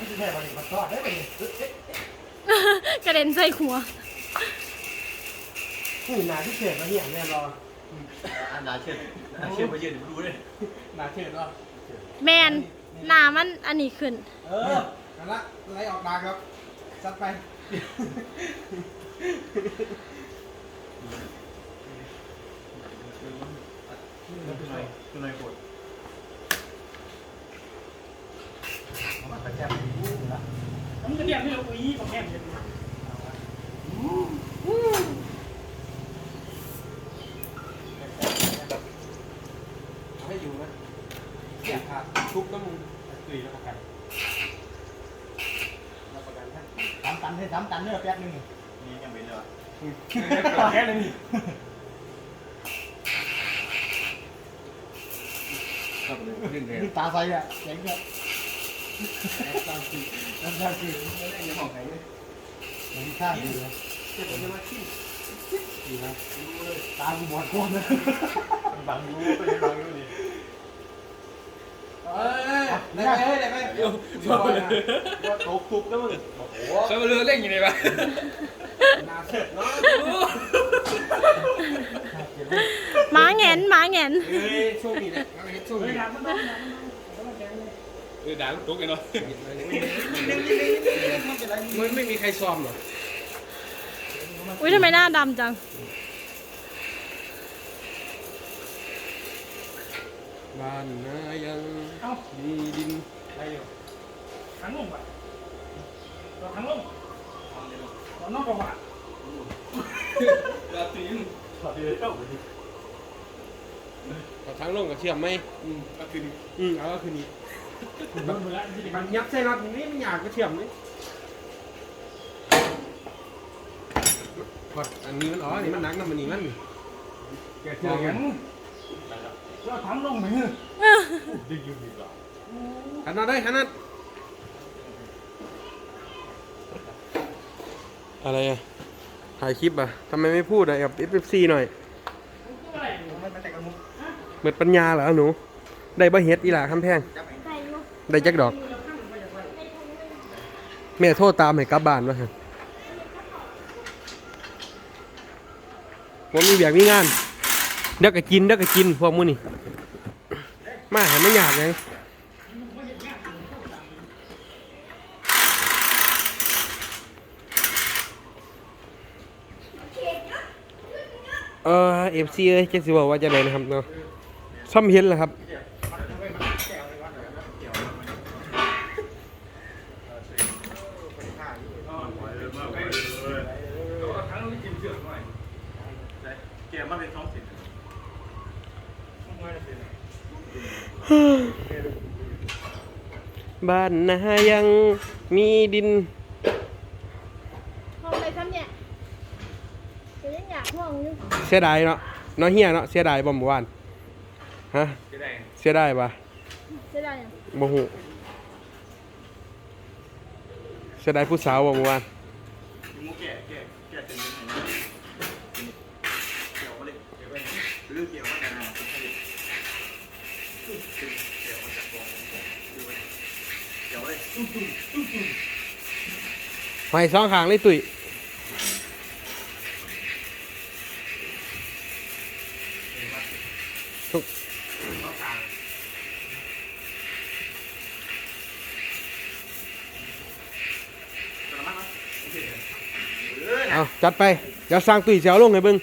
ที่แท้มันมันทอดได้ไหมกระเด็นใส่หัวนี่นาที่เขียนมาเหี้ยแน่รออันดาเชิดอันเชิดไปยืนดูเลยนาเขียนรอแมนหนามันอันนี้ขึ้น เออนั่นละไล่ออกมาครับซัดไปขึ้นหน่อยขึ้นหน่อยกด มันกระแจมอยู่นะ ผมจะ เรียกให้เราอุ้ยของแม่จะดูเอาให้อยู่นะเสียขาดทุบแล้วมึงตุยแล้วประกันประกันท่านสามตันให้สามตันเนื้อแป๊บนึงนี่ยังเป็นเลยแค่เลยนี่ครับนเลยตาใสอะเจ๋งอะ ตามสิน้ำตาสิไม่ได้ยังของใครเลยผมข้างดีนะเจ็บจะมาขี้ดีนะตากูบอดก้นนะบังรู้ไปบังรู้ดิเอ้ยได้ไหมได้ไหมเดี๋ยวว่าตกทุบแล้วมึงโอ้โหเขามาเรือเล่นอยู่ไหนวะนาเสร็จเนาะหมาแงนหมาแงนเฮ้ยโช่วงนี้นะช่วงเฮ้ยนี้น้ำมันต้องน้ำมันต้อง เออด่าลูกตุ๊กเลยเนาะมันไม่มีใครซ้อมหรออุ้ยทำไมหน้าดำจัง บ้านนายังเอ้ามีดินอะไรอยู่ขังลงป่ะเราขังลงเรานอกประวัติเราตีนถอดเลยเข้าเอาทั้งลงกับเชื่อมไหมอืมก็คืออืมเอาก็คือนี้ มันหมดแล้วที่มันยับใส่น็อตนี่มันอยากก็เชื่อมนี่พอดอันนี้มันอ๋ออันนี้มันหนักนะมันนี่มันแกเจเชื่ออกักันนเราขังลงมือดึงอยู่ดีกว่าขันน็อตได้ขันน็อตอะไรอะถ่ายคลิปอะทำไมไม่พูดอะกับ F F C หน่อยอะไรมันแต่กับมุกเหมือนปัญญาเหรอหนู ได้บ่เฮ็ดอีหล่าคำแพง ได้จักดอก แม่โทษตามให้กลับบ้านวะฮะผมมีแบบมีงาน เด็กก็กินเด็กก็กินพวกมือนี่มาให้ไม่อยากยังเออเอฟซีเอ้ยจสิบอกว่าจะไหนนะครับเนาะซ้ำเห็นเหรอครับ ทั้งนี้กินเชือกหน่อย เกมมันเป็นท้องถิ่น บ้านนายังมีดินห้องอะไรครับเนี่ยเดี๋ยวยังอยากห้องอยู่เสียดายเนาะเนาะเฮียเนาะเสียดายบ่เมื่อวานฮะจะได้เสียดายปะเสียดายอะบ่ฮู้เสียดายผู้สาวบ่เมื่อวานมูแก่แก่แก่จะมีไหนเกี่ยวมาเลยเกี่ยวไปเรื่องเกี่ยวมาแต่นะเกี่ยวมาจากกองเกี่ยวเลยหอยสองขางเลยตุ้ยทุกเอาจัดไป เดี๋ยวสร้างตุ้ยเสียวลงให้เบิ่ง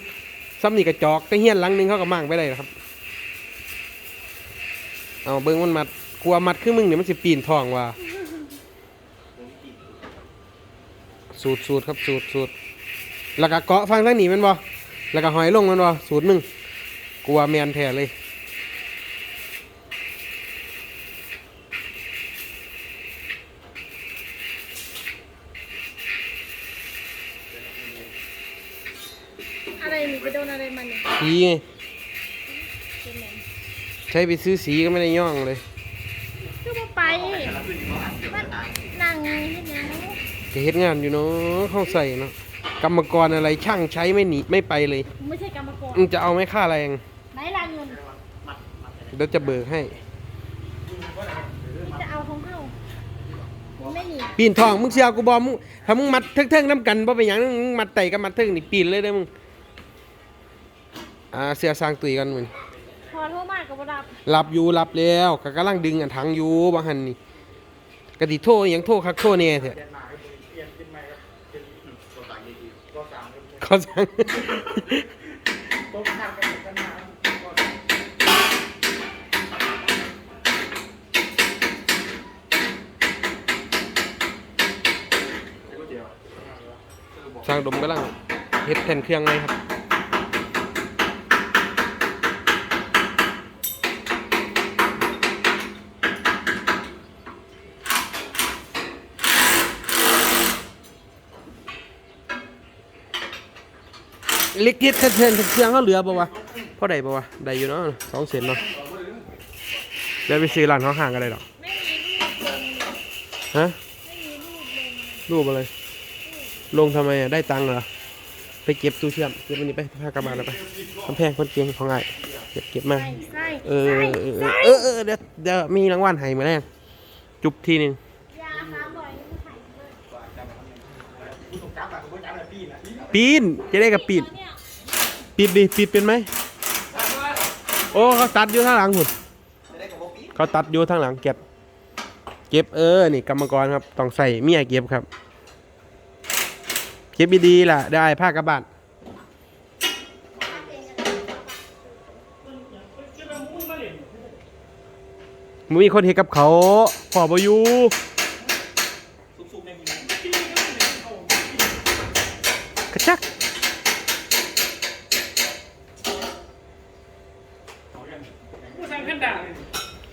ซ้ำนี่กระจอกแต่เฮี้ยนหลังนึงเขาก็มั่งไปได้แล้วครับ เอาเบิ่งมันมัดกลัวมัดคือมึงเนี่ยมันสิปีนท้องว่าสูตรสูตรครับสูตรสูตรแล้วก็เกาะฟังทั้งนี้แมันบ่แล้วก็หอยลงแมันบ่สูตรหนึ่งกลัวแมนแท้เลยอะไรนี่ไปโดนอะไรมันเนี่ยสีไงเป็นไงใช้ไปซื้อสีก็ไม่ได้ย่องเลยคือบ่ไปมันนั่งเฮ็ดหยังจะเฮ็ดงานอยู่เนาะเข้าใส่เนาะกรรมกรอะไรช่างใช้ไม่หนีไม่ไปเลยไม่ใช่กรรมกรมึงจะเอาไหมค่าแรงไหนลานเงินเดี๋ยวจะเบิกให้ที่จะเอาของเฮาโไม่หนีปีนทองมึงเสียกูบอกมึงถ้ามึงมัดเทิงๆน้ำกันบ่เป็นหยังมึงมัดไตกับมัดเทิงนี่ปีนเลยเด้อมึงอ่าเสียสร้างตุยกันมึง พอโทรมากับรับรับอยู่รับแล้วก็กำลังดึงอันถังอยู่บางหันนี่กะติโทษอหยังโทษคักโทษแน่แท้เปลี่ยนหน้าให้มึงเปลี่ยนเป็นใหม่ครับเป็นตัวต่างดีตัวสามครับเขาสั่งตัวข้างกันกันหน้าตัวสามๆก๋วยเตี๋ยวสร้างดมกำลังเฮ็ดแผ่นเครื่องเลยครับ ลิกเฮ็ดแผ่นเครื่องเขาเหลือบ่วะพอได้บ่วะได้อยู่เนาะสองเซนเนาะเดี๋ยวไปซื้อร้านข้างๆก็ได้ดอกไม่มีรูปลงฮะไม่มีรูปลงรูปอะไร ลงทำไมอะได้ตังค์เหรอ ไปเก็บตู้เชื่อมเก็บอันนี้ไปพากลับมาแล้วไปกำแพงคนเกียงของไอ้เก็บเก็บมาใส่ใส่เออเออเออเออเออเดี๋ยวเดี๋ยวมีรางวัลให้มาแล้จุบทีหนึง ยาค้าบ่อยไม่ถ่ายเลย กูต้องจับอะกูไม่จับเลยปีนอะ ปีนจะได้กับปีนปีนดิปีนเป็นไหมโอ้เขาตัดอยู่ข้างหลังหุ่นเขาตัดอยู่ข้างหลังเก็บ เก็บเออนี่กรรมกรครับต้องใส่เมียเก็บครับ เก็บดีๆล่ะได้ผ้ากระบาดมึงมีคนเห็นกับเขาขอบอยู่ ซุปๆในกิน กระชัก กูสั่งแพ นด้าเลย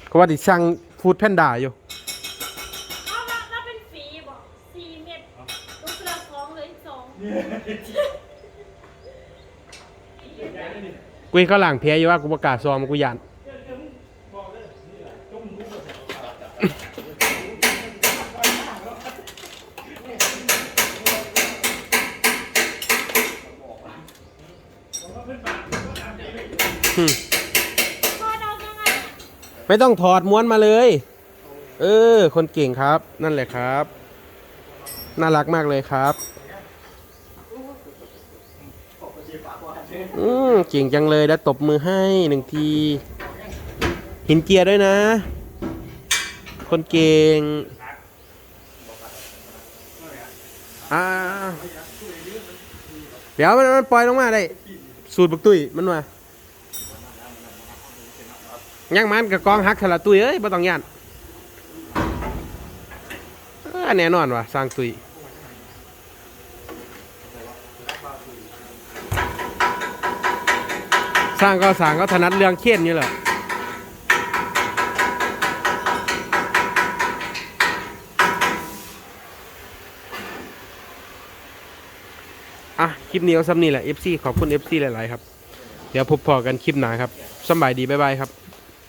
เขาว่าดิสั่งฟูดแพนด้าอยู่ เอาละแล้วเป็นฝีบอกสี่เม็ดลูกละสองเหลยสองกูเห็นเขาหลังเพียอยู่ว่ากูประกล้าศซอมกูยานอืม พอเรายังไง ไม่ต้องถอดม้วนมาเลย เออ คนเก่งครับ นั่นแหละครับ น่ารักมากเลยครับ อืมเก่งจังเลยแล้วตบมือให้หนึ่งที หินเจียร์ด้วยนะ คนเก่ง อ่า เดี๋ยวมันมันปล่อยลงมาได้ สูตรบักตุ้ยมันว่า ยังมันกับกองฮักทะละตุ้ยเอ้ยบ่ต้องย่านแน่นอนว่ะสร้างตุ้ยสร้างก็สร้างก็ถนัดเรื่องเขียนอยู่แหละอะ คลิปนี้ก็ซ้ำนี่แหละ FC ขอบคุณ FC หลาย ๆ ครับ เดี๋ยวพบพอกันคลิปหน้าครับสบายดี บ๊ายบายครับ